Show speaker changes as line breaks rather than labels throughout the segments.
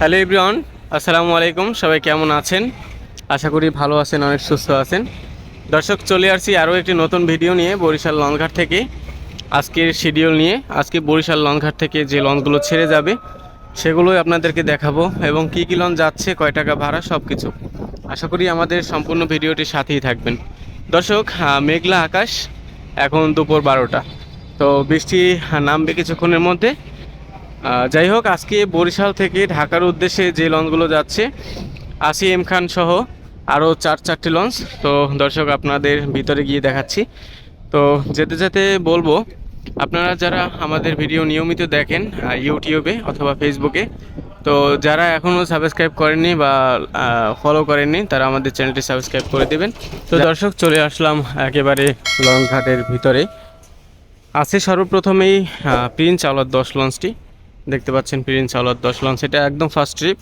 Hello ইব্রিয়ন আসসালামু আলাইকুম, সবাই কেমন আছেন? আশা করি ভালো আছেন, অনেক সুস্থ আছেন। দর্শক, চলে আসছি আরও একটি নতুন ভিডিও নিয়ে বরিশাল লঞ্চঘাট থেকে। আজকের শিডিউল নিয়ে, আজকে বরিশাল লঞ্চঘাট থেকে যে লঞ্চগুলো ছেড়ে যাবে, সেগুলোই আপনাদেরকে দেখাবো এবং কী কী লঞ্চ যাচ্ছে, কয় টাকা ভাড়া সব কিছু আশা করি আমাদের সম্পূর্ণ ভিডিওটির সাথেই থাকবেন। দর্শক মেঘলা আকাশ, এখন দুপুর বারোটা। তো বৃষ্টি নামবে কিছুক্ষণের মধ্যে যাই হোক আজকে বরিশাল থেকে ঢাকার উদ্দেশ্যে যে লঞ্চগুলো যাচ্ছে আসি এম খান সহ আরও চার চারটি লঞ্চ। তো দর্শক আপনাদের ভিতরে গিয়ে দেখাচ্ছি। তো যেতে যেতে বলব আপনারা যারা আমাদের ভিডিও নিয়মিত দেখেন ইউটিউবে অথবা ফেসবুকে তো যারা এখনও সাবস্ক্রাইব করেননি বা ফলো করেননি তারা আমাদের চ্যানেলটি সাবস্ক্রাইব করে দেবেন। তো দর্শক চলে আসলাম একেবারে লঞ্চ ঘাটের ভিতরে। আছে সর্বপ্রথমেই প্রিন্স আওলাদ দশ লঞ্চটি। দেখতে পাচ্ছেন প্রিন্স আওলাদ দশ লঞ্চ এটা একদম ফার্স্ট ট্রিপ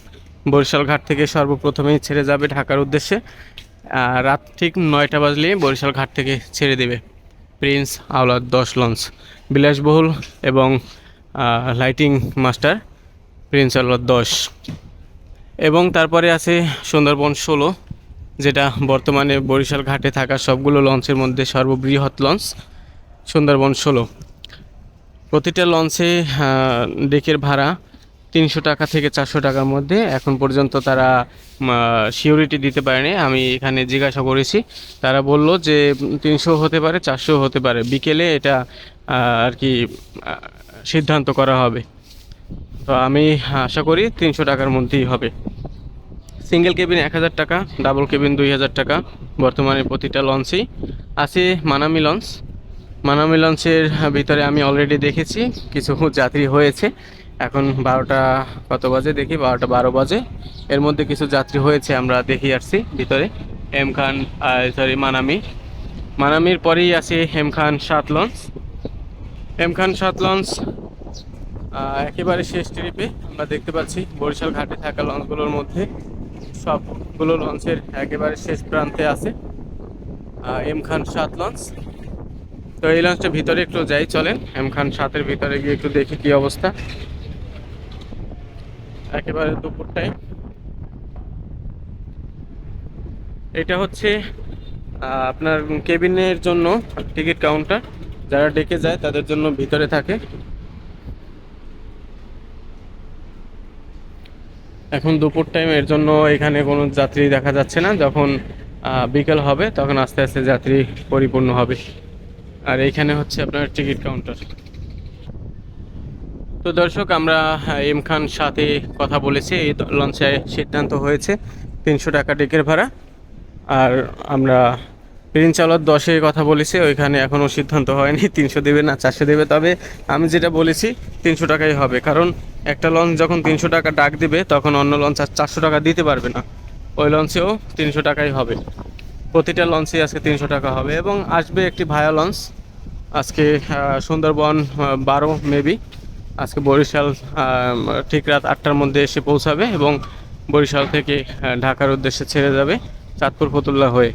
বরিশাল ঘাট থেকে সর্বপ্রথমেই ছেড়ে যাবে ঢাকার উদ্দেশ্যে। রাত ঠিক নয়টা বাজলে বরিশাল ঘাট থেকে ছেড়ে দেবে প্রিন্স আওলাদ দশ লঞ্চ বিলাসবহুল এবং লাইটিং মাস্টার প্রিন্স আওলাদ দশ। এবং তারপরে আছে সুন্দরবন ষোলো, যেটা বর্তমানে বরিশাল ঘাটে থাকা সবগুলো লঞ্চের মধ্যে সর্ববৃহৎ লঞ্চ সুন্দরবন ষোলো। প্রতিটা লঞ্চে ডেকের ভাড়া তিনশো টাকা থেকে চারশো টাকার মধ্যে। এখন পর্যন্ত তারা সিওরিটি দিতে পারেনি। আমি এখানে জিজ্ঞাসা করেছি। তারা বলল যে, তিনশো হতে পারে, চারশো হতে পারে। বিকেলে এটা আর কি সিদ্ধান্ত করা হবে। তো আমি আশা করি তিনশো টাকার মধ্যেই হবে। সিঙ্গেল কেবিন এক হাজার টাকা, ডাবল কেবিন দুই হাজার টাকা। বর্তমানে প্রতিটা লঞ্চেই আছে মানামি লঞ্চ। মানামি লঞ্চের ভিতরে আমি অলরেডি দেখেছি, কিছু যাত্রী হয়েছে। এখন বারোটা কত বাজে দেখি? বারোটা বারো বাজে। এর মধ্যে কিছু যাত্রী হয়েছে, আমরা দেখি আসছি ভিতরে। M Khan sorry Manami. মানামির পরেই আছে এম খান সাত লঞ্চ। এম খান সাত লঞ্চ একেবারে শেষ ট্রিপে আমরা দেখতে পাচ্ছি বরিশাল ঘাটে থাকা লঞ্চগুলোর মধ্যে সবগুলো লঞ্চের একেবারে শেষ প্রান্তে আছে এম খান সাত লঞ্চ। তো এই লঞ্চটা ভিতরে একটু যাই, চলেন। এম খান সাতের ভিতরে গিয়ে একটু দেখি কি অবস্থা। একেবারে দুপুর টাইম এটা হচ্ছে আপনার কেবিনের জন্য টিকিট কাউন্টার যারা ডেকে যায়, তাদের জন্য ভিতরে থাকে। এখন দুপুর টাইম এর জন্য এখানে কোনো যাত্রী দেখা যাচ্ছে না। যখন বিকেল হবে, তখন আস্তে আস্তে যাত্রী পরিপূর্ণ হবে। আর এইখানে হচ্ছে আপনার টিকিট কাউন্টার। তো দর্শক, আমরা এম খান সাথে কথা বলেছি। এই লঞ্চে সিদ্ধান্ত হয়েছে তিনশো টাকা টিকিট ভাড়া। আর আমরা প্রিন্স আলোর দশে কথা বলেছি, ওইখানে এখনও সিদ্ধান্ত হয়নি, তিনশো দেবে না, চারশো দেবে। তবে আমি যেটা বলেছি, তিনশো টাকাই হবে। কারণ একটা লঞ্চ যখন তিনশো টাকা ডাক দেবে, তখন অন্য লঞ্চ আর চারশো টাকা দিতে পারবে না। ওই লঞ্চেও তিনশো টাকাই হবে। প্রতিটা লঞ্চে আজকে তিনশো টাকা হবে এবং আসবে একটি ভায়া লঞ্চ আজকে সুন্দরবন বারো মেবি আজকে বরিশাল ঠিক রাত আটটার মধ্যে এসে পৌঁছাবে এবং বরিশাল থেকে ঢাকার উদ্দেশ্যে ছেড়ে যাবে চাঁদপুর ফতুল্লা হয়ে।